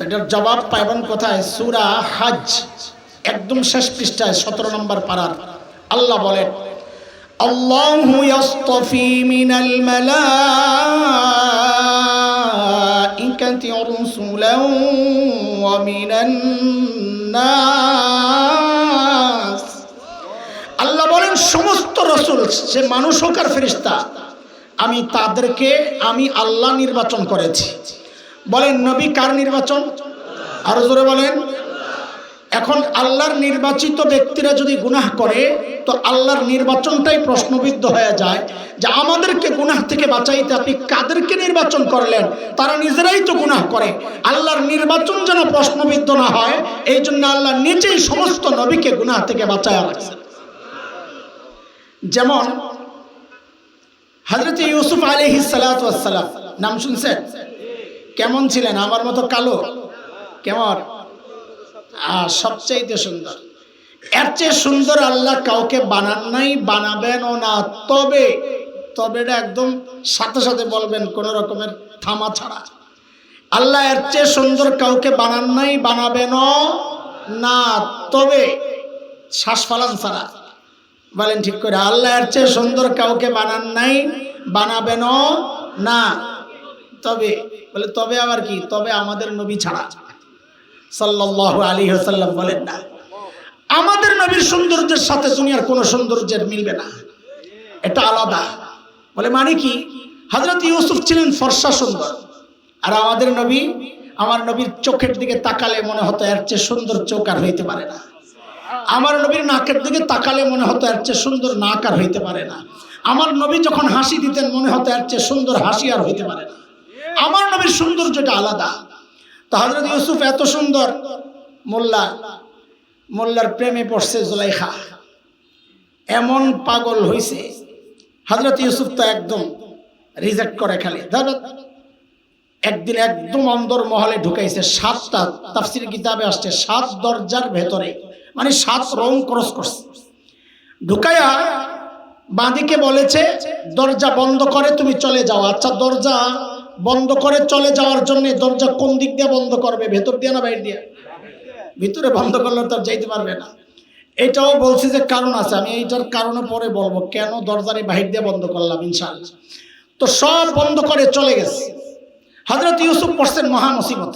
তো এটার জবাব পাইবেন কোথায়? সুরা হাজ, একদম শেষ পৃষ্ঠায়, সতেরো নম্বর পাড়ার আল্লাহ বলেন ইয়াসতাফি মিনাল মালাইকাতি রুসুলান ওয়া মিনান নাস। আল্লাহ বলেন, সমস্ত রসুল, সে মানুষ হোক আর ফেরিস্তা আমি তাদেরকে, আমি আল্লাহ নির্বাচন করেছি। বলেন নবী কার নির্বাচন? আরও জোরে বলেন। এখন আল্লাহর নির্বাচিত ব্যক্তিরা যদি গুনাহ করে, তো আল্লাহর নির্বাচনটাই প্রশ্নবিদ্ধ হয়ে যায় যে আমাদেরকে গুনাহ থেকে বাঁচাইতে আপনি কাদেরকে নির্বাচন করলেন? তারা নিজেরাই তো গুনাহ করে। আল্লাহর নির্বাচন যেন প্রশ্নবিদ্ধ না হয়, এই জন্য আল্লাহ নিজেই সমস্ত নবীকে গুনাহ থেকে বাঁচায় যেমন হজরত ইউসুফ আলী সালাম, নাম শুনছেন? কেমন ছিলেন? আমার মতো কালো? কেমন? আহ, সবচাইতে সুন্দর। এর চেয়ে সুন্দর আল্লাহ কাউকে বানান নাই বানাবেনও না। তবে তবেটা একদম সাথে সাথে বলবেন কোন রকমের থামা ছাড়া। আল্লাহ এর চেয়ে সুন্দর কাউকে বানান নাই বানাবেনও না। তবে শ্বাস ফালান ছাড়া। বলেন ঠিক করে আল্লাহ এর চেয়ে সুন্দর কাউকে বানান নাই বানাবেনও না। তবে বলে, তবে আবার কি? তবে আমাদের নবী ছাড়া। সাল্লাল্লাহু আলাইহি ওয়াসাল্লাম বলেন, না। আমাদের নবীর সৌন্দর্যের সাথে দুনিয়ার কোনো সৌন্দর্যের মিলবে না। এটা আলাদা। বলে মানে কি? হজরত ইউসুফ ছিলেন ফর্সা সুন্দর। আর আমাদের নবী, আমার নবীর চোখের দিকে তাকালে মনে হতো এর চেয়ে সুন্দর চোখ আর হইতে পারে না। আমার নবীর নাকের দিকে তাকালে মনে হতো এর চেয়ে সুন্দর নাক আর হইতে পারে না। আমার নবী যখন হাসি দিতেন, মনে হতো এর চেয়ে সুন্দর হাসি আর হইতে পারে না। আমার নবীর সৌন্দর্যটা আলাদা। তো হজরত ইউসুফ এত সুন্দর মোল্লা, মোল্লার প্রেমে পড়ছে জুলাইখা। এমন পাগল হইছে হজরত ইউসুফ তো একদম রিজেক্ট করে খালি। ধরো, একদিন একদম অন্দর মহলে ঢুকাইছে, সাতটা তাফসির কিতাবে আসছে, সাত দরজার ভেতরে মানে সাত রং ক্রস করছে। ঢুকাইয়া বাঁদিকে বলেছে, দরজা বন্ধ করে, তুমি চলে যাও। আচ্ছা দরজা বন্ধ করে চলে যাওয়ার জন্য দরজা কোন দিক দিয়ে বন্ধ করবে? ভেতর দিয়ে না বাইরে দিয়ে? ভিতরে বন্ধ করলে তো যাইতে পারবে না। এটাও বলছি যে কারণ আছে। আমি এইটার কারণে পরে বলব, কেন দরজারে বাহির দিয়ে বন্ধ করলাম ইনশাআল্লাহ? তো সব বন্ধ করে চলে গেছে। হজরত ইউসুফ পড়ছেন মহা মুসিবত।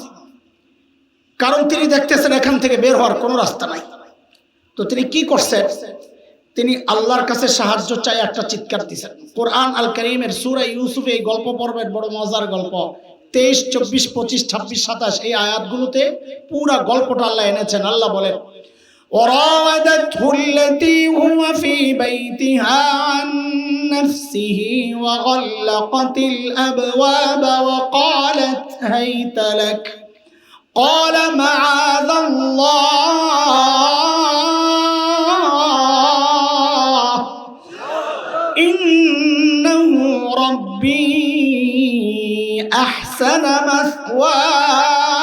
কারণ তিনি দেখতেছেন এখান থেকে বের হওয়ার কোনো রাস্তা নাই। তো তিনি কি করছেন? তিনি আল্লাহর কাছে সাহায্য চাই একটা চিৎকার দিচ্ছেন কোরআন আল করিমের সুরা ইউসুফ এই গল্প পর্বের বড় মজার গল্প তেইশ চব্বিশ পঁচিশ ছাব্বিশ সাতাশ এই আয়াতগুলোতে পুরা গল্পটা আল্লাহ এনেছেন আল্লাহ বলেন وراودته التي هو في بيتها عن نفسه وغلقت الأبواب وقالت هيت لك قال معاذ الله أحسن مثواي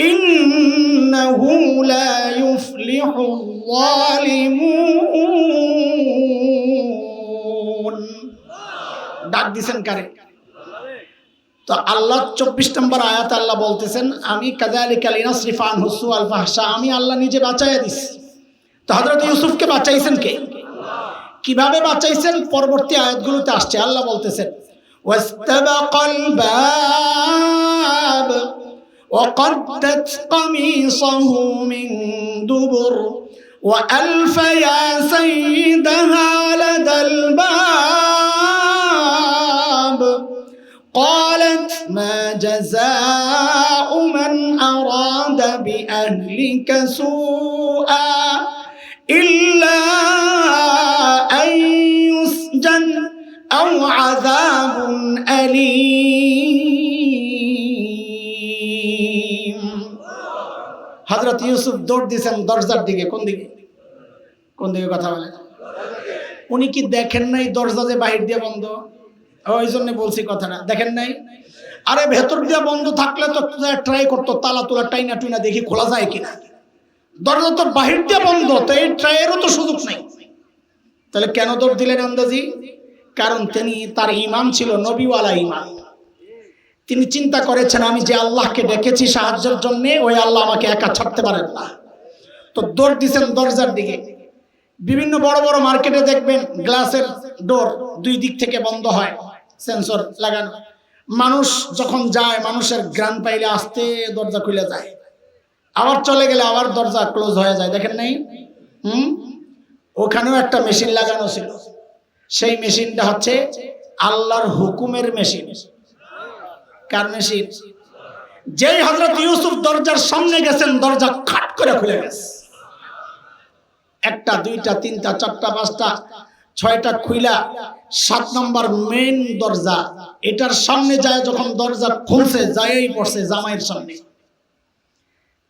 إنه لا يفلح الظالمون ডাক দিছেন কারে তো আল্লাহ চব্বিশ নম্বর আয়াত আল্লাহ বলতেছেন আমি কাজালিকাল ইনাসরিফান হুসু আল ফাহসা আমি আল্লাহ নিজে বাঁচাইয়া দিছি তো হজরত ইউসুফকে বাঁচাইছেন কে কিভাবে বাঁচাইছেন পরবর্তী আয়াতগুলোতে আসছে আল্লাহ বলতেছেন واستبق الباب وقدت قميصه من دبر وألف يا سيدها لدى الباب قالت ما جزاء من أراد بأهلك سوءا إلا أن يسجن أو عذاب হাজরত ইউসুফ দৌড় দিয়েছেন দরজার দিকে, কোন দিকে? কোন দিকে কথা বলে? উনি কি দেখেন নাই দরজা যে বাহির দিয়ে বন্ধ? ওই জন্য বলছি কথাটা, দেখেন নাই? আরে ভেতর দিয়ে বন্ধ থাকলে তো ট্রাই করতো, তালা তোলা টাইনা টুইনা দেখি খোলা যায় কিনা। দরজা তো বাহির দিয়ে বন্ধ, তো এই ট্রাইয়েরও তো সুযোগ নাই। তাহলে কেন দৌড় দিলেন আন্দাজি? কারণ তিনি তার ইমাম ছিল, নবীওয়ালা ইমাম। তিনি চিন্তা করেছেন, আমি যে আল্লাহকে ডেকেছি সাহায্যের জন্য, ওই আল্লাহ আমাকে একা ছাড়তে পারেন না। তো দৌড় দিছেন দরজার দিকে। বিভিন্ন বড় বড় মার্কেটে দেখবেন গ্লাসের ডোর দুই দিক থেকে বন্ধ হয়, সেন্সর লাগানো। মানুষ যখন যায়, মানুষের গ্রান পাইলে আসতে দরজা খুলে যায়। আবার চলে গেলে আবার দরজা ক্লোজ হয়ে যায়, দেখেন নাই? হুম? ওখানেও একটা মেশিন লাগানো ছিল। সেই মেশিনটা হচ্ছে আল্লাহর হুকুমের মেশিন। কার মেশিন? যেই হজরত ইউসুফ দরজার সামনে গেছেন, দরজা খাট করে খুলে গেছে। একটা, দুইটা, তিনটা, চারটা, পাঁচটা, ছয়টা খুইলা, সাত নম্বর মেন দরজা। এটার সামনে যায়, যখন দরজা খুলছে যাই পড়ছে জামাইয়ের সামনে।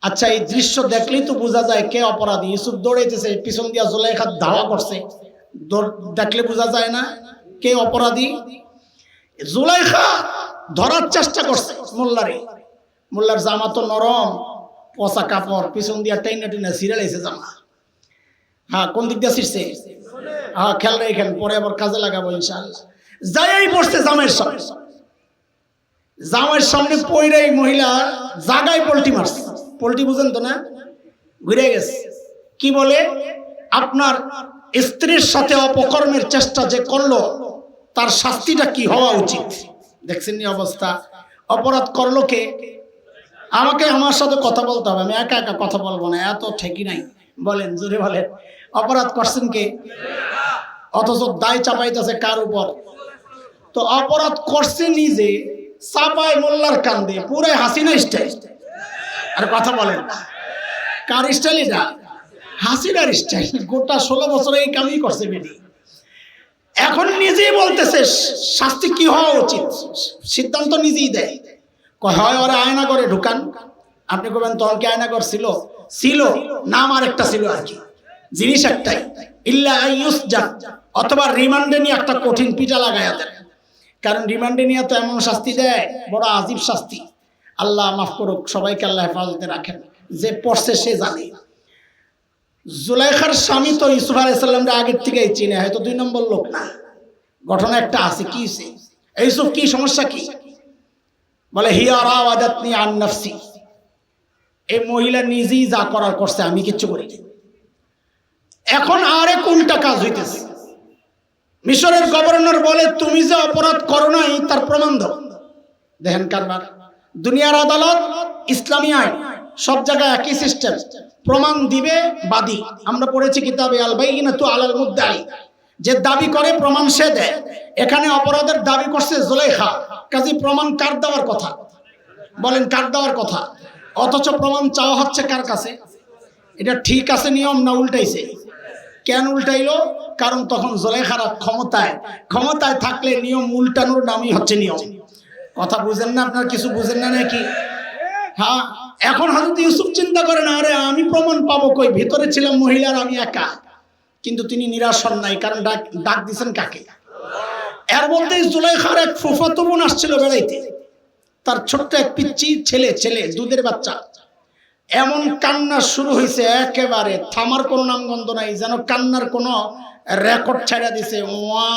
আচ্ছা এই দৃশ্য দেখলেই তো বোঝা যায় কে অপরাধী। ইউসুফ দৌড়াইতেছে, পিছন দিয়া জোলাইখা ধাওয়া করছে। দেখলে বোঝা যায় না কে অপরাধী। জুলাইখা ধরার চেষ্টা করছে মোল্লারে। মোল্লার জামা তো নরম, পচা কাপড়, পিছন দিয়া টাইনা টাইনা সিরিয়ালাইছে জামা। হ্যাঁ কোন দিক দিয়ে ছিটছে হ্যাঁ খেয়াল রেখেন, পরে আবার কাজে লাগাবো ইনশাআল্লাহ। যাই পড়ছে জামের সামনে। জামের সামনে পইরাই মহিলা জাগায় পোল্টি মারছে। পোল্টি বুঝেন তো না? ঘুরে গেছে। কি বলে? আপনার স্ত্রীর সাথে অপকর্মের চেষ্টা যে করল, তার শাস্তিটা কি হওয়া উচিত? দেখছেন নি অবস্থা? অপরাধ করল কে? আমাকে আমার সাথে কথা বলতে হবে, আমি একা একা কথা বলব না, এত ঠেকি নাই। বলেন, জোরে বলেন। অপরাধ করছেন কে? অথচ দায় চাপাইতেছে কার উপর? তো অপরাধ করছে নিজে, চাপায় মোল্লার কান্দে, পুরাই হাসিনা স্টাইল আর কথা বলেন। কার স্টাইল এটা? হাসিনার স্টাইল গোটা ষোলো বছর এই কামই করছে বেটি এখন নিজেই বলতেছে, শাস্তি কি হওয়া উচিত? সিদ্ধান্ত নিজেই দেয়। হয় ওরা আয়না করে ঢুকান। আপনি করবেন তখন কি আয়না কর ছিল। ছিল, নাম আর একটা ছিল আর কি। জিনিস একটাই, ইল্লা অথবা রিমান্ডে নিয়ে একটা কঠিন পিটা লাগাইয়া দেন। কারণ রিমান্ডে নিয়ে তো এমন শাস্তি দেয়, বড় আজীব শাস্তি। আল্লাহ মাফ করুক, সবাইকে আল্লাহ হেফাজতে রাখেন। যে পড়ছে সে জানে। জুলাইখার স্বামী তো ইসুফ আলাইসাল্লামরা আগের থেকেই চিনে, হয়তো দুই নম্বর লোক না। ঘটনা একটা আছে, কি সে ইউসুফ কি, সমস্যা কি? বলে হিয়ারা আদাতনি আন নাফসি। এই মহিলা নিজেই যা করার করছে, আমি কিচ্ছু করি। এখন আরে কোনটা কাজ হইতেছে? মিশরের গভর্নর বলে, তুমি যে অপরাধ করো নাই, তার প্রমাণ দেখেন কারবার। দুনিয়ার আদালত, ইসলামী আইন। সব জায়গায় একই সিস্টেম প্রমাণ দিবে বাদী। আমরা পড়েছি কিতাবে আল বাইনা তু আলাল মুদ্দাই যে দাবি করে, প্রমাণ সে দেয়। এখানে অপরাধের দাবি করছে জুলাইখা কাজী, প্রমাণ কার দেওয়ার কথা? বলেন, কার দেওয়ার কথা? অথচ প্রমাণ চাওয়া হচ্ছে কার কাছে? এটা ঠিক আছে নিয়ম না উল্টাইছে? কেন উল্টাইলো? কারণ তখন জলেখারা ক্ষমতায়। ক্ষমতায় থাকলে নিয়ম উল্টানোর নামই হচ্ছে নিয়ম। কথা বুঝেন না আপনার? কিছু বুঝেন না নাকি? হ্যাঁ? এখন হয়তো ইউসুফ চিন্তা করেন, আরে, আমি প্রমাণ পাবো কই? ভিতরে ছিলাম মহিলার আমি একা। কিন্তু তিনি নিরাশ হন নাই, কারণ ডাক ডাক দিছেন কাকে? এর মধ্যে জুলাইখার এক ফুফাতো বোন আসছিল বেড়াইতে। তার ছোট্ট এক পিচ্ছি ছেলে ছেলে, দুধের বাচ্চা। এমন কান্না শুরু হয়েছে একেবারে থামার কোনো নামগন্ধ নাই, যেন কান্নার কোনো রেকর্ড ছাড়া দিছে। ওয়া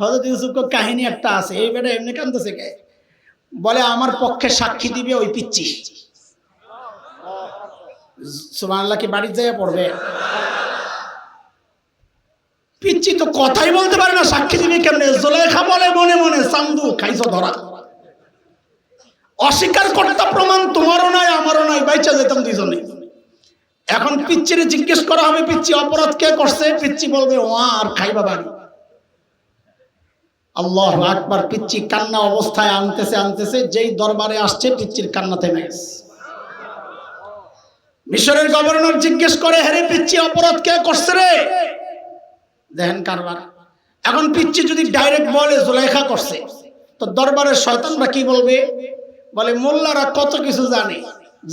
হজরত ইউসুফ কাহিনী একটা আছে। এই বেটা এমনি কান্দতেছে কে? বলে, আমার পক্ষে সাক্ষী দিবে ওই পিচ্ছি সুবহানাল্লাহ বাড়ির জায়গায় পড়বে? পিচ্ছি তো কথাই বলতে পারে না, সাক্ষী দিবে কেমনে? জোলেখা বলে, মনে মনে সান্দু, খাইছো ধরা। অস্বীকার করতে প্রমাণ তোমারও নাই, আমারও নাই, বাইচা যেতাম দুইজনে। এখন পিচ্ছিরে জিজ্ঞেস করা হবে পিচ্ছি অপরাধ কে করছে? পিচ্ছি বলবে, ও আর খাইবা বাড়ি। আল্লাহ আকবার পিচ্ছি কান্না অবস্থায় আনতেছে আনতেছে, যেই দরবারে আসছে পিচ্ছির কান্না থেমে গেছে। মিশরের গভর্নর জিজ্ঞেস করে হ্যারে পিচ্ছি অপরাধ কে করছে রে? দেখেন কারবার। এখন পিচ্ছি যদি ডাইরেক্ট বলে, জুলাইখা করছে। তো দরবারের শয়তানরা কি বলবে? বলে, মোল্লারা কত কিছু জানে,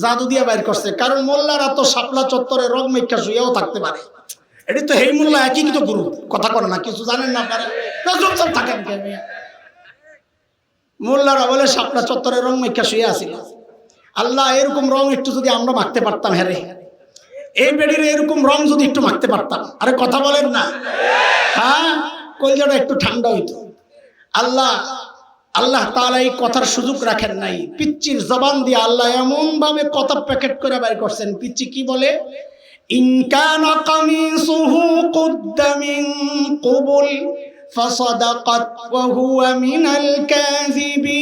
জাদু দিয়া বাইর করছে। কারণ মোল্লারা তো শাপলা চত্বরে রোগ মেক্ষা শুয়েও থাকতে পারে। এটি তো মোল্লা একই কিন্তু গুরু। কথা করে না, কিছু জানেন না চুপচাপ থাকেন? মোল্লারা বলে শাপলা চত্বরে রং মেক্ষা শুয়ে আসিল আল্লাহ, এরকম রং একটু যদি আমরা মাখতে পারতাম হ্যাঁ রে। এই বেডির এরকম রং যদি একটু মাখতে পারতাম। আরে, কথা বলেন না। হ্যাঁ? কলজাটা একটু ঠান্ডা হইতো। আল্লাহ আল্লাহ তাআলা এই কথার সুযোগ রাখেন নাই। পিচ্চির জবান দিয়ে আল্লাহ এমন ভাবে কথা প্যাকেট করে বের করছেন। পিচ্চি কি বলে? إن كان قميصه قد من قبل فصدقت وهو من الكاذبين.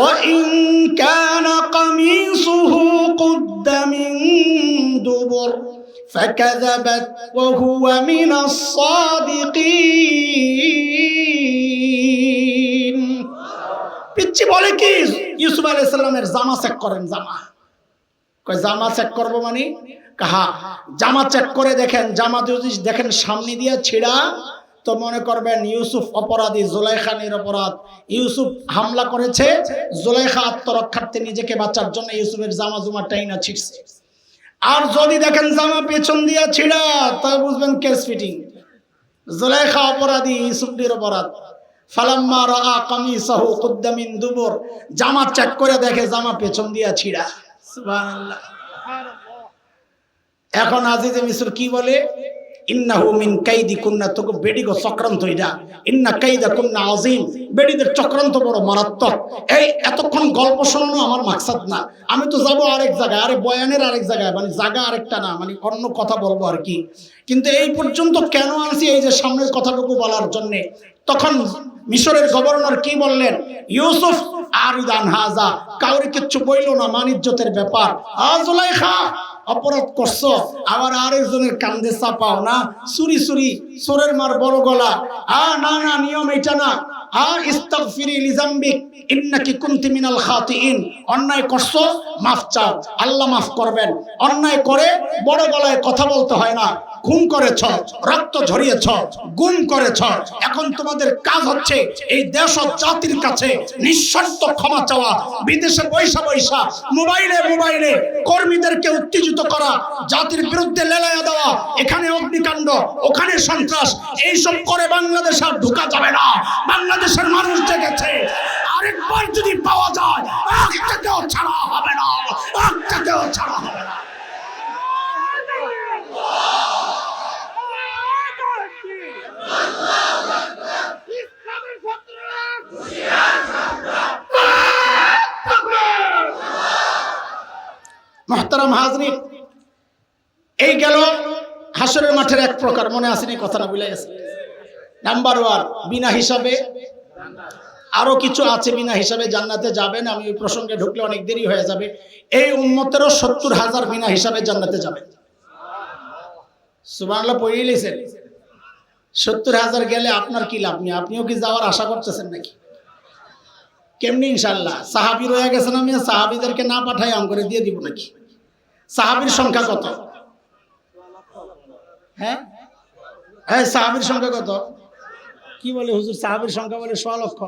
وإن كان قميصه قد من دبر فكذبت وهو من الصادقين. পিচ্ছি বলে কি? ইউসুফ আলাইহিস সালামের জামা চেক করেন, জামা। কয়, জামা চেক করব মানে? কাহা জামা চেক করে দেখেন, জামা যদি দেখেন সামনে দিয়ে ছিড়া, তো মনে করবেন ইউসুফ অপরাধী, জুলাইখানের অপরাধ। ইউসুফ হামলা করেছে, জুলাইখা আত্মরক্ষার্থে নিজেকে বাঁচার জন্য ইউসুফের জামা জুমা টাইনা ছিটছে আর যদি দেখেন জামা পেছন দিয়া ছিড়া তবে বুঝবেন কেস ফিটিং জুলাইখা অপরাধী, ইউসুফটির অপরাধ। জামা চেক করে দেখে জামা পেছন দিয়া ছিড়া। এখন আজিজে কি বলে? চক্রান্ত বড় মারাত্মক। এই, এতক্ষণ গল্প শোনানো আমার মাকসাদ না। আমি তো যাব আরেক জায়গায়, আরে বয়ানের আরেক জায়গায় মানে জায়গা আরেকটা না মানে অন্য কথা বলব আর কি। কিন্তু এই পর্যন্ত কেন আনছি এই যে সামনের কথাটুকু বলার জন্যে? তখন মিশরের গভর্নর কি বললেন? ইউসুফ আরিদান হাজা, কাউরে কিচ্ছু বইল না, মানিজ্যতের ব্যাপার। আজলাই খা অপরাধ করছ, আবার আরেকজনের কান্দে চাপাও না, সুরি সোরের মার বড় গলা। আ, না না, নিয়ম এটা না। অন্যায় করছ আল্লাহ করবেন। অন্যায় করে বড় গলায় কথা বলতে হয় না। খুন করেছ, রক্ত ঝরিয়েছ, গুম করেছ। এখন তোমাদের কাজ হচ্ছে এই দেশ জাতির কাছে নিঃশর্ত ক্ষমা চাওয়া, বিদেশে পয়সা পয়সা মোবাইলে মোবাইলে কর্মীদেরকে উত্তেজিত করা, জাতির বিরুদ্ধে লেলাইয়া দেওয়া, এখানে অগ্নিকাণ্ড, ওখানে সন্ত্রাস, এইসব করে বাংলাদেশ আর ঢুকা যাবে না। বাংলাদেশের মানুষ জেগেছে। আরেকবার যদি পাওয়া যায় ছাড়া হবে না ছাড়া হবে না। মহতারাম হাজরি এই গেল হাসরের মাঠের এক প্রকার, মনে আসেনি কথাটা গেছে? নাম্বার ওয়ান বিনা হিসাবে, আরও কিছু আছে বিনা হিসাবে জান্নাতে যাবেন, আমি ওই প্রসঙ্গে ঢুকলে অনেক দেরি হয়ে যাবে। এই উন্মতেরও সত্তর হাজার বিনা হিসাবে জান্নাতে যাবেন। সুবাংলা পড়িয়ে সত্তর হাজার গেলে আপনার কি লাভ নেই? আপনিও কি যাওয়ার আশা করতেছেন নাকি? কেমনি ইনশাল্লাহ সাহাবি রয়ে গেছেন আমি সাহাবিদেরকে না পাঠাই আম করে দিয়ে দিব নাকি? সাহাবির সংখ্যা কত? হ্যাঁ? হ্যাঁ সাহাবির সংখ্যা কত? কি বলে হুজুর? সাহাবির সংখ্যা বলে সোয়া লক্ষ।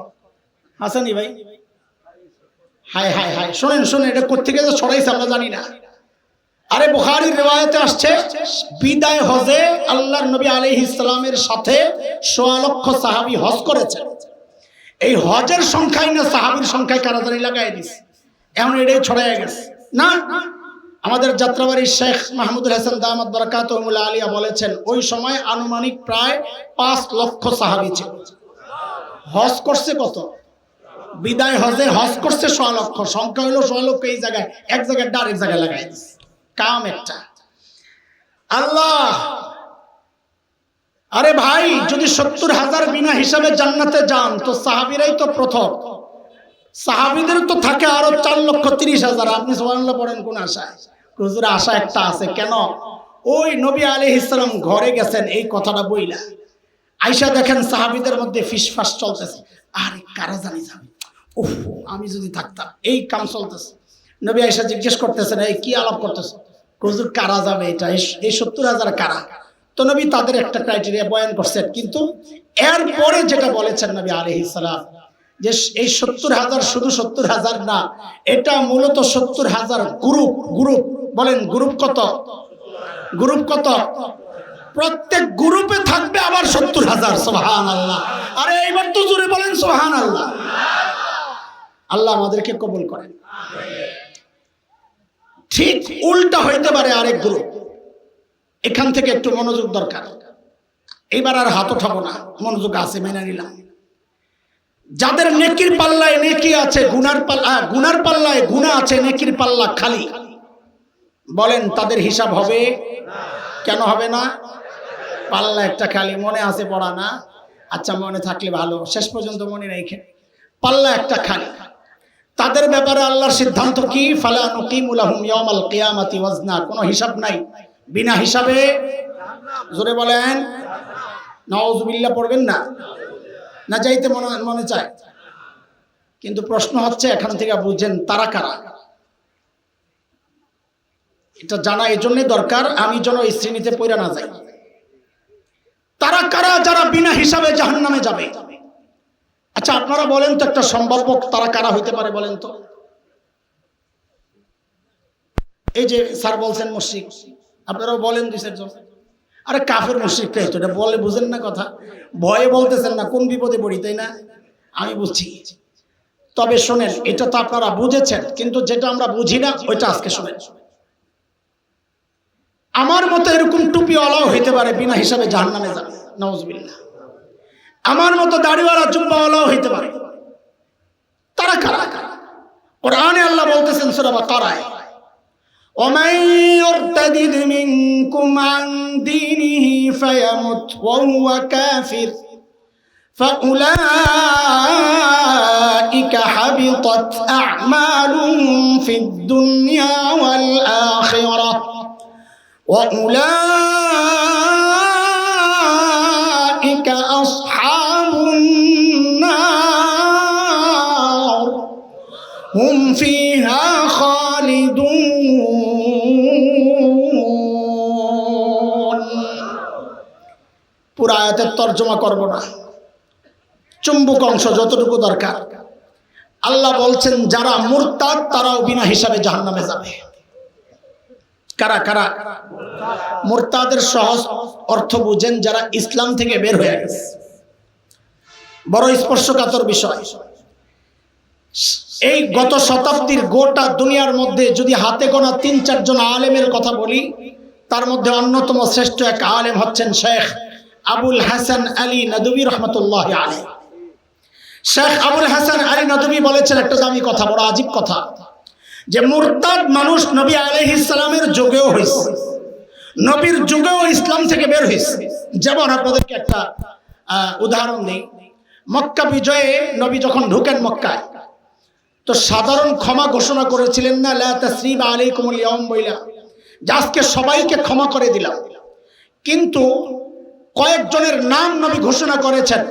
হাসানি ভাই? হাই হাই হাই শোনেন শোনেন, এটা কোথেকে ছড়াইছে আমরা জানি না। আরে বুখারীর রেওয়ায়তে আসছে, বিদায় হজে আল্লাহর নবী আলাইহিস সালামের সাথে সোয়া লক্ষ সাহাবী হজ করেছেন এই হজের সংখ্যায় না সাহাবির সংখ্যায় কারাদারি লাগাই দিস এমন এটাই ছড়াই গেছে। না, আমাদের যাত্রাবাড়ির শেখ মাহমুদুল হাসান দামাদ বরকাত আলিয়া বলেছেন, ওই সময় আনুমানিক প্রায় পাঁচ লক্ষ সাহাবি ছিল। হজ করছে কত? বিদায় হজে হজ করছে সোয়া লক্ষ। সংখ্যা হলো সোয়া লক্ষ এই জায়গায়, এক জায়গায় আরেক জায়গায় লাগাই দিস কাম একটা। আল্লাহ, আরে ভাই, যদি সত্তর হাজার বিনা হিসাবে জান্নাতে যান, তো সাহাবিরাই তো প্রথম। সাহাবিদের তো থাকে আরও চার লক্ষ তিরিশ হাজার। আপনি সোয়াল্লা পড়েন কোন আশায়? হুজুর, আশা একটা আছে। কেন? ওই নবী আলী ইসলাম ঘরে গেছেন, এই কথাটা বইলা। আইসা দেখেন সাহাবিদের মধ্যে ফিসফাস চলতেছে। আরে কারা জানি যাবে? উফ, আমি যদি থাকতাম, এই কাম চলতেছে। নবী আইসা জিজ্ঞেস করতেছেন, এই কি আলাপ করতেছে? হুজুর কারা যাবে এটা? এই- সত্তর হাজার কারা? তো নবী তাদের একটা ক্রাইটেরিয়া বয়ান করছেন। কিন্তু এরপরে যেটা বলেছেন নবী আলহি সালাম, যে এই সত্তর হাজার শুধু সত্তর হাজার না, এটা মূলত সত্তর হাজার গ্রুপ গ্রুপ বলেন গ্রুপ কত? গ্রুপ কত? প্রত্যেক গ্রুপে থাকবে আবার সত্তর হাজার সোহান আল্লাহ আরে, এইবার তো জোরে বলেন সোহান আল্লাহ আল্লাহ আমাদেরকে কবুল করেন। ঠিক উল্টা হইতে পারে আরেক গ্রুপ। এখান থেকে একটু মনোযোগ দরকার। এইবার আর হাত উঠাবো না, মনোযোগ আছে, মেনে নিলাম। যাদের নেকির পাল্লায় নেকি আছে, গুনার পাল্লা গুনার পাল্লায় গুণা আছে, নেকির পাল্লা খালি। বলেন, তাদের হিসাব হবে? কেন হবে না? পাল্লা একটা খালি, মনে আছে পড়া না? আচ্ছা মনে থাকলে ভালো। শেষ পর্যন্ত মনে রেখে, পাল্লা একটা খালি। তাদের ব্যাপারে আল্লাহর সিদ্ধান্ত কি? ফালা নুকিমুলাহুম ইয়াউমাল কিয়ামাতি ওয়াজনা। কোনো হিসাব নাই। বিনা হিসাবে জোরে বলেন নওয়াজবিল্লাহ পড়বেন না। না যাইতে মনে মনে চায়। কিন্তু প্রশ্ন হচ্ছে, এখান থেকে বুঝেন তারা কারা? এটা জানা এই জন্যই দরকার, আমি যেন এই শ্রেণীতে পড়ে না যাই। তারা কারা যারা বিনা হিসাবে জাহান নামে যাবে? আচ্ছা আপনারা বলেন তো একটা সম্ভাব্য তারা কারা হইতে পারে বলেন তো? এই যে স্যার বলছেন মুশরিক, আপনারাও বলেন দুই আরে কাফের মুশরিকটাই তো এটা বলে বুঝেন না কথা। ভয়ে বলতেছেন না, কোন বিপদে পড়ি, তাই না? আমি বুঝছি। তবে শোনেন, এটা তো আপনারা বুঝেছেন, কিন্তু যেটা আমরা বুঝি না, ওইটা আজকে শোনেন। আমার মতো এরকম টুপিওয়ালাও হইতে পারে, বিনা হিসাবে জাহান নামে যাবে। নওয়াজবিল্লাহ আমার মতো দাড়িওয়ালা জুব্বাওয়ালাও হইতে পারে তারা কারা কোরআনে আল্লাহ বলতেছেন সুরাবা কারায় ومن يرتد منكم عن دينه فيمت وهو كافر فأولئك حبطت أعمالهم في الدنيا والآخرة وأولئك পুরা আয়াতের তর্জমা করব না। চুম্বক অংশ যতটুকু দরকার। আল্লাহ বলছেন, যারা মুরতাদ, তারাও বিনা হিসাবে জাহান্নামে যাবে। কারা কারা? মুরতাদের সহজ অর্থ বুঝেন যারা ইসলাম থেকে বের হয়ে গেছে। বড় স্পর্শকাতর বিষয়। এই গত শতাব্দীর গোটা দুনিয়ার মধ্যে যদি হাতে গোনা তিন, চারজন আলেমের কথা বলি, তার মধ্যে অন্যতম শ্রেষ্ঠ এক আলেম হচ্ছেন শেখ আবুল হাসান আলী নদবী রহমতুল্লাহ আলী শেখ আবুল হাসান আলী নদবী বলেছেন একটা দামি কথা, বড় আজীব কথা, যে মুরতাদ মানুষ নবী আলহ ইসলামের যুগেও হয়েছে নবীর যুগেও ইসলাম থেকে বের হয়েছে যেমন আপনাদেরকে একটা উদাহরণ নেই মক্কা বিজয়ে নবী যখন ঢুকেন মক্কায়, তো সাধারণ ক্ষমা ঘোষণা করেছিলেন না, লা তাসরিবা আলী ইয়াউম বইলা। আজকে সবাইকে ক্ষমা করে দিলাম। কিন্তু কয়েকজনের নাম নবী ঘোষণা করেছেন।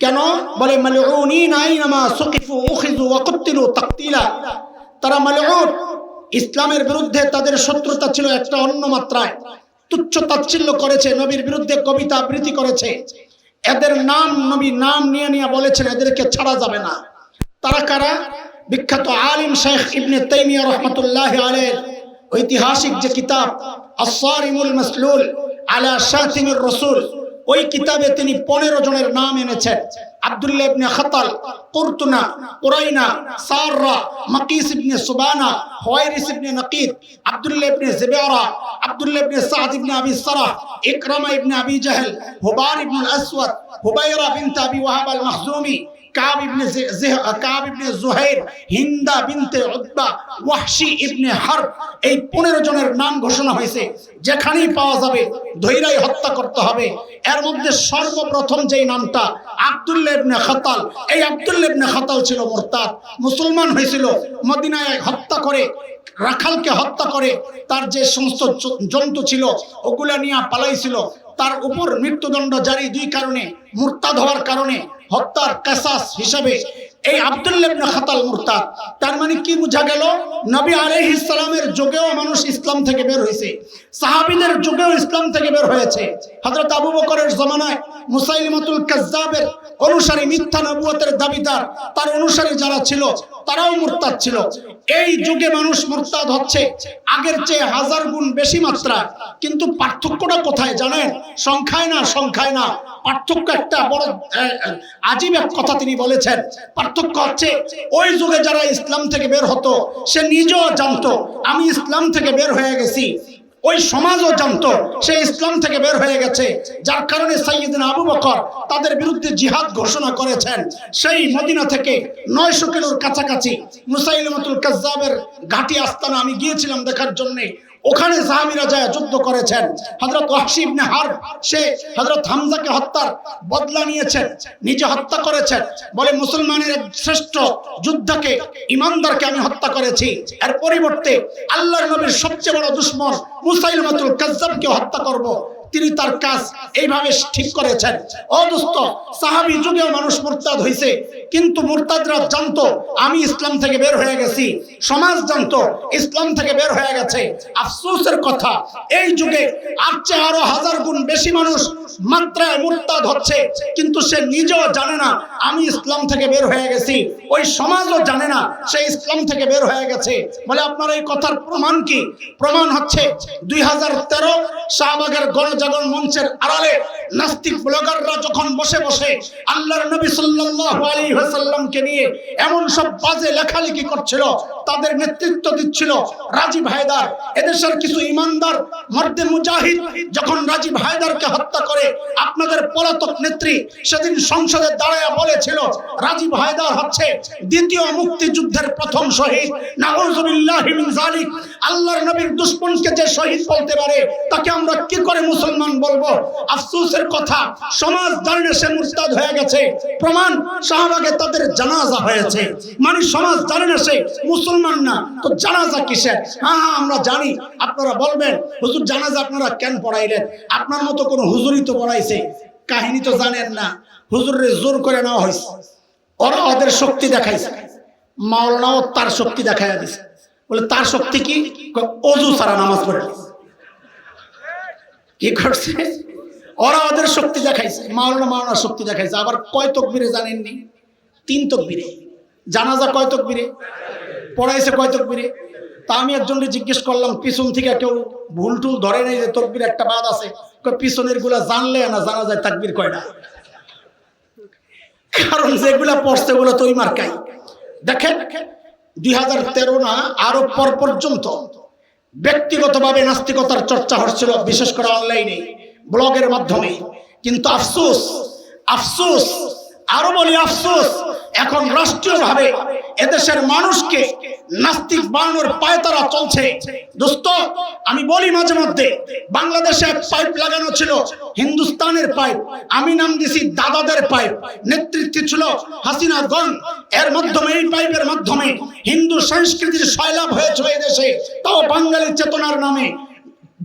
কেন? বলে তারা মালউন, ইসলামের বিরুদ্ধে তাদের শত্রুতা ছিল একটা অন্য মাত্রায়। তুচ্ছ তাচ্ছিল্য করেছে, নবীর বিরুদ্ধে কবিতা আবৃত্তি করেছে। এদের নাম, নবী নাম নিয়ে নিয়ে বলেছেন, এদেরকে ছাড়া যাবে না। তারা কারা? বিখ্যাত আলিম শেখ ইবনে তাইমিয়া রহমতুল্লাহ আলের ঐতিহাসিক যে কিতাব আসারিমুল মাসলুল আলা শাতিমির রসুল। ওই কিতাবে তিনি পনেরো জনের নাম এনেছেন। আব্দুল্লাহ ইবনে খাতাল, কুরতুনা সাররা, মাকিস ইবনে সুবানা, হুয়াইরিস ইবনে নাকিদ ইবনে ইবনে সাদ ইবনে আবি ইকরামা ইবনে আবি জাহল ইবনে আসওয়াদ, হুবাইরা আবি ওয়াহাব আল মাখজুমি কাব ইবনে কাব ইবনে হিন্দা বিনতে ওয়াহশি ইবনে এই পনেরো জনের নাম ঘোষণা হয়েছে। যেখানেই পাওয়া যাবে, ধৈরাই হত্যা করতে হবে। এর মধ্যে সর্বপ্রথম যেই নামটা ইবনে খাতাল। এই ইবনে খাতাল ছিল মোরতাদ। মুসলমান হয়েছিল, মদিনায় হত্যা করে, রাখালকে হত্যা করে, তার যে সমস্ত জন্তু ছিল, ওগুলা নিয়ে পালাইছিল। তার উপর মৃত্যুদণ্ড জারি, দুই কারণে, মুরতাদ হওয়ার কারণে হত্যার কাসাস হিসাবে এই আব্দুল্লাহ খাতাল মুরতাদ, তার মানে কি বোঝা গেল? নবী আলহ ইসলামের যুগেও মানুষ ইসলাম থেকে বের হয়েছে। সাহাবিদের যুগেও ইসলাম থেকে বের হয়েছে। হজরত আবু বকরের জমানায় মুসাইলিমাতুল কাজাবের অনুসারী মিথ্যা নবুয়তের দাবিদার, তার অনুসারী যারা ছিল তারাও মুরতাদ ছিল। এই যুগে মানুষ মুরতাদ হচ্ছে। আগের চেয়ে হাজার গুণ বেশি মাত্রা। কিন্তু পার্থক্যটা কোথায় জানেন? সংখ্যায় না সংখ্যায় না। পার্থক্য একটা বড় আজীব এক কথা তিনি বলেছেন। পার্থক্য হচ্ছে, ওই যুগে যারা ইসলাম থেকে বের হতো, সে নিজেও জানতো, আমি ইসলাম থেকে বের হয়ে গেছি। ওই সমাজও জানতো সে ইসলাম থেকে বের হয়ে গেছে। যার কারণে সাইয়দিন আবু বকর তাদের বিরুদ্ধে জিহাদ ঘোষণা করেছেন। সেই মদিনা থেকে নয়শো কিলোর কাছাকাছি মুসাইলমতুল কাজাবের ঘাটি আস্তানা আমি গিয়েছিলাম দেখার জন্যে। ওখানে সাহাবিরা যায়, যুদ্ধ করেছেন। হজরত ওয়াসিব নেহার সে হজরত হামজাকে হত্যার বদলা নিয়েছেন নিজে হত্যা করেছেন। বলে, মুসলমানের শ্রেষ্ঠ যুদ্ধকে ইমানদারকে আমি হত্যা করেছি। এর পরিবর্তে আল্লাহ নবীর সবচেয়ে বড় দুশমন মুসাইলমাতুল কাজ্জাবকে হত্যা করব। তিনি তার কাজ এইভাবে ঠিক করেছেন। অদুস্ত সাহাবি যুগেও মানুষ মুরতাদ হয়েছে কিন্তু মুরতাদরা জানতো, আমি ইসলাম থেকে বের হয়ে গেছি। সমাজ জানতো, ইসলাম থেকে বের হয়ে গেছে। আফসোসের কথা, এই যুগে আর চেয়ে আরও হাজার গুণ বেশি মানুষ মাত্রায় মুরতাদ হচ্ছে, কিন্তু সে নিজেও জানে না, আমি ইসলাম থেকে বের হয়ে গেছি। ওই সমাজও জানে না, সে ইসলাম থেকে বের হয়ে গেছে। বলে, আপনার এই কথার প্রমাণ কি? প্রমাণ হচ্ছে, দুই হাজার তেরো শাহবাগের গণজাগরণ মঞ্চের আড়ালে নাস্তিক ব্লগাররা যখন বসে বসে আল্লাহর নবী সাল্লাল্লাহু আলাইহি ওয়াসাল্লামকে নিয়ে এমন সব বাজে লেখালেখি করছিল, তাদের নেতৃত্ব দিচ্ছিল রাজীব হায়দার, এদেশের কিছু ইমানদার মর্দে মুজাহিদ যখন রাজীব হায়দারকে হত্যা করে, আপনাদের পলাতক নেত্রী সেদিন সংসদে দাঁড়ায় বলেছিল, রাজীব হায়দার হচ্ছে দ্বিতীয় মুক্তিযুদ্ধের প্রথম শহীদ। নাউজুবিল্লাহি মিন যালিক। আল্লাহর নবীর দুশমনকে যে শহীদ বলতে পারে, তাকে আমরা কি করে মুসলমান বলব? আফসোসের কথা সমাজ জানে সে মুরতাদ হয়ে গেছে। প্রমাণ শাহবাগে তাদের জানাজা হয়েছে। মানে সমাজ জানে সে মুসলমান না। তো জানাজা কিসের? হ্যাঁ হ্যাঁ আমরা জানি। আপনারা বলবেন, হুজুর, জানাজা আপনারা কেন পড়াইলেন? আপনার মতো কোনো হুজুরই তো পড়াইছে। কাহিনী তো জানেন না। হুজুরে জোর করে নেওয়া হয়েছে। ওরা ওদের শক্তি দেখাইছে। মাওলানাও তার শক্তি দেখাইয়া দিছে। বলে, তার শক্তি কি? অজু সারা নামাজ পড়ে কি করছে? ওরা ওদের শক্তি দেখাইছে। মাওলানা মাওলানা শক্তি দেখাইছে। আবার কয় তকবিরে জানেননি? তিন তকবিরে। জানাজা কয় তকবিরে? পড়াইছে কয় তকবিরে? তা আমি একজনকে জিজ্ঞেস করলাম, পিছন থেকে কেউ ভুল টুল ধরে নেই যে তকবির একটা বাদ আছে? পিছনেরগুলা জানলে না, জানা যায় তাকবির কয়টা? কারণ যেগুলা পড়ছে ওগুলো তো ওই মার্কাই। দেখেন, দুই হাজার তেরো না, আরও পর পর্যন্ত ব্যক্তিগতভাবে নাস্তিকতার চর্চা হচ্ছিল, বিশেষ করে অনলাইনে ব্লগের মাধ্যমে। কিন্তু আফসোস আফসোস, আরও বলি আফসোস, এখন রাষ্ট্রীয়ভাবে এদেশের মানুষকে নাস্তিক বানানোর পায়তারা চলছে। দোস্ত, আমি বলি মাঝে মধ্যে, বাংলাদেশে এক পাইপ লাগানো ছিল, হিন্দুস্তানের পাইপ। আমি নাম দিছি দাদাদের পাইপ, নেতৃত্বে ছিল হাসিনা গন এর মাধ্যমে, এই পাইপের মাধ্যমে হিন্দু সংস্কৃতির সয়লাভ হয়েছিল এই দেশে। তাও বাঙালি চেতনার নামে।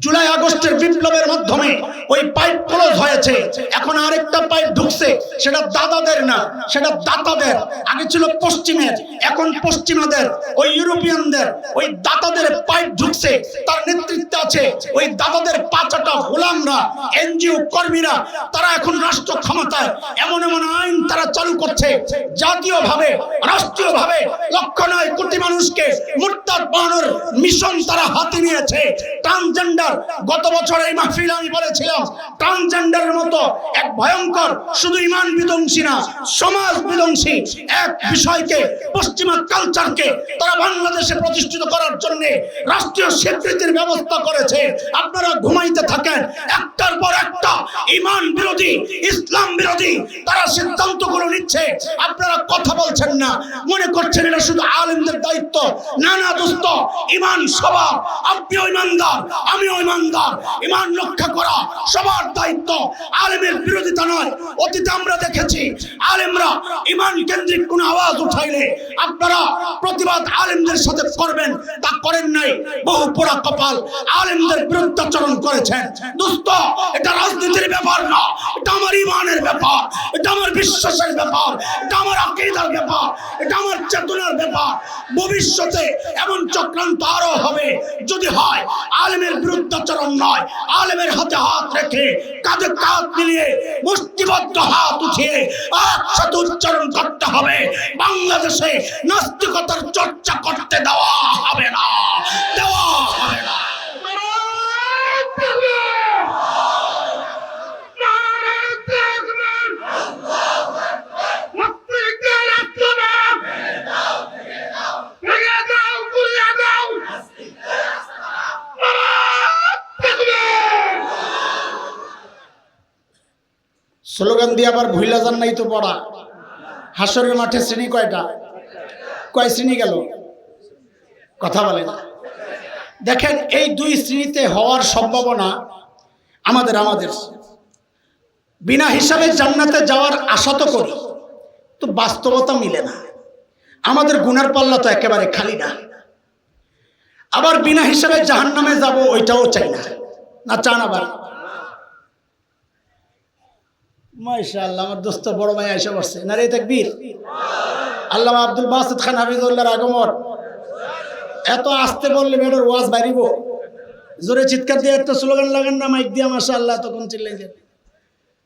জুলাই আগস্টের বিপ্লবের মাধ্যমে ওই পাইপ ক্লোজ হয়েছে। এখন আরেকটা পাইপ ঢুকছে, সেটা দাদাদের না, সেটা দাতাদের। আগে ছিল পশ্চিমের, এখন পশ্চিমাদের, ওই ইউরোপিয়ানদের, ওই দাতাদের পাইপ ঢুকছে, তার নেতৃত্বে আছে ওই দাদাদের পাঁচটা গোলামরা, এনজিও কর্মীরা। তারা এখন রাষ্ট্র ক্ষমতায়, এমন এমন আইন তারা চালু করছে, জাতীয়ভাবে, রাষ্ট্রীয়ভাবে, লক্ষ নয় কোটি মানুষকে মুরতাদ বানানোর মিশন তারা হাতে নিয়েছে। ট্রান্সজেন্ডার গত বছর এই মাহফিল আমি বলেছিলাম ট্রান্সজেন্ডারের মতো এক ভয়ঙ্কর, শুধু ইমান বিধ্বংসী না, সমাজ বিধ্বংসী এক বিষয়কে, পশ্চিমা কালচারকে তারা বাংলাদেশে প্রতিষ্ঠিত করার জন্য রাষ্ট্রীয় স্বীকৃতির ব্যবস্থা করেছে। আপনারা ঘুমাইতে থাকেন, একটার পর একটা ইমান বিরোধী, ইসলাম বিরোধী তারা সিদ্ধান্তগুলো নিচ্ছে। আপনারা কথা বলছেন না, মনে করছেন এটা শুধু আলেমদের দায়িত্ব। না না, দোস্ত, ইমান সবার আপনিও ইমানদার আমিও ইমানদার, ইমান রক্ষা করা সবার দায়িত্ব। আলেমের বিরোধিতা নয়, অতীতে আমরা দেখেছি আলেমরা ইমান কেন্দ্রিক কোন আওয়াজ উঠাইলে আপনারা প্রতিবাদ আলেমদের সাথে করবেন, তা করেন নাই, বহু পোড়া কপাল আলেমদের বিরুদ্ধাচরণ করেছেন। দোস্ত এটা রাজনীতির ব্যাপার না, এটা আমার ইমানের ব্যাপার বিশ্বাসের ব্যাপার, এটা আমার আকিদার ব্যাপার, এটা আমার চেতনার ব্যাপার। ভবিষ্যতে এমন চক্রান্ত আরও হবে, যদি হয়, আলেমের বিরুদ্ধাচরণ নয়, আলেমের হাতে হাত রেখে কাঁধে কাঁধ মিলিয়ে মুষ্টিবদ্ধ হাত উঠিয়ে একসাথে উচ্চারণ করতে হবে। বাংলাদেশে নাস্তিকতার চর্চা করতে দেওয়া হবে না, দেওয়া হবে না। স্লোগান দিয়ে আবার ভুইলা যান নাই তো পড়া। হাসরের মাঠে শ্রেণি কয়টা? কয় শ্রেণি গেল? কথা বলে না। দেখেন, এই দুই শ্রেণীতে হওয়ার সম্ভাবনা আমাদের আমাদের। বিনা হিসাবে জান্নাতে যাওয়ার আশা তো করি, তো বাস্তবতা মিলে না। আমাদের গুনার পাল্লা তো একেবারে খালি না। আবার বিনা হিসাবে জাহান নামে যাব, ওইটাও চাই না। না, চান আবার? মাশাআল্লাহ, আমার দোস্ত বড় ভাই এসে না রে তাকবীর? আল্লামা আব্দুল বাসিদ খান হাফিজুল্লাহর আগমন। এত আসতে বললে বেটার ওয়াজ বাড়িব। জোরে চিৎকার দিয়ে একটা স্লোগান লাগান না, মাইক দিয়ে, মাশাআল্লাহ তখন চিল্লাই যাবে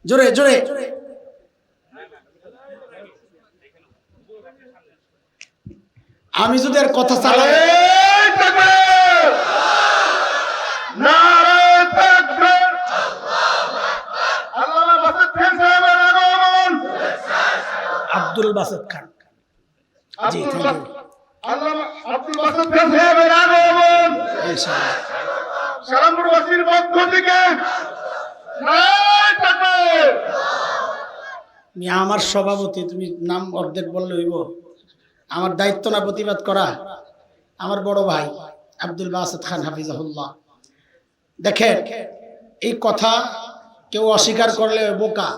জোরে জোরে। আমি যদি আর কথা চালাই আব্দুল বাসিদ খান। জি থ্যাংক ইউ ইনশাআল্লাহ সালামপুরবাসীর পক্ষ থেকে নারায়ণ আমার সভাপতি তুমি নাম অর্ধেক বললে হইব। আমার দায়িত্ব না প্রতিবাদ করা। আমার বড় ভাই আব্দুল বাসেদ খান হাফিজাহুল্লাহ। দেখেন এই কথা কেউ অস্বীকার করলে বোকা।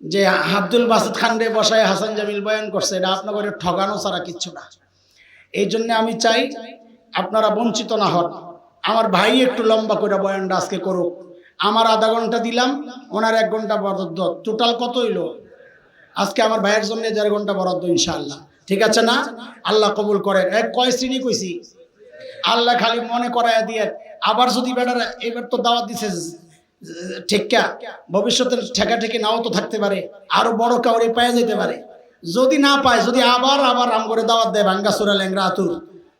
যে আব্দুল বাসেদ রে বসায় হাসান জামিল বয়ান করছে, এটা আপনাদের ঠগানো ছাড়া কিচ্ছু না। এই জন্য আমি চাই আপনারা বঞ্চিত না হন। আমার ভাই একটু লম্বা করে বয়ানটা আজকে করুক। আমার আধা ঘণ্টা দিলাম, ওনার এক ঘণ্টা বরাদ্দ। টোটাল কত হইল? আজকে আমার ভাইয়ের জন্য দেড় ঘণ্টা বরাদ্দ, ইনশাআল্লাহ। ঠিক আছে না? আল্লাহ কবুল করেন। এক কয় শ্রেণি কইছি? আল্লাহ খালি মনে করায় দিয়ে আবার যদি বেটার, এবার তো দাওয়াত দিছে ঠিকা ভবিষ্যতে ঠেকা ঠেকে নাও তো থাকতে পারে। আরও বড় কাউরে পাওয়া যেতে পারে। যদি না পায়, যদি আবার আবার রাম করে দাওয়াত দেয়, ভাঙ্গা সুরা ল্যাংরা আতুর,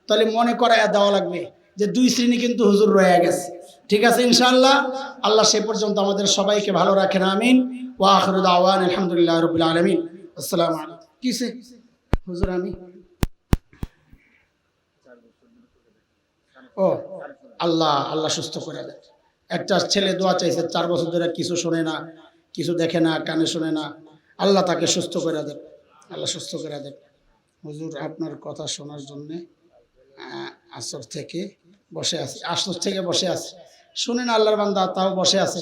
তাহলে মনে করায় দেওয়া লাগবে যে দুই শ্রেণি কিন্তু হুজুর রয়ে গেছে। ঠিক আছে, ইনশাআল্লাহ? আল্লাহ সে পর্যন্ত আমাদের সবাইকে ভালো রাখেন, আমিন। ওয়া আখিরু দাওয়ান, আলহামদুলিল্লাহ রাব্বিল আলামিন। আসসালামু কিসে হুজুর আমি? ও, আল্লাহ আল্লাহ সুস্থ করে দেন। একটা ছেলে দোয়া চাইছে, চার বছর ধরে কিছু শোনে না, কিছু দেখে না, কানে শোনে না। আল্লাহ তাকে সুস্থ করে দেন, আল্লাহ সুস্থ করে দেন। হুজুর, আপনার কথা শোনার জন্যে আসর থেকে বসে আছি, আসর থেকে বসে আছে। না আল্লাহর বান্দা, তাও বসে আছে।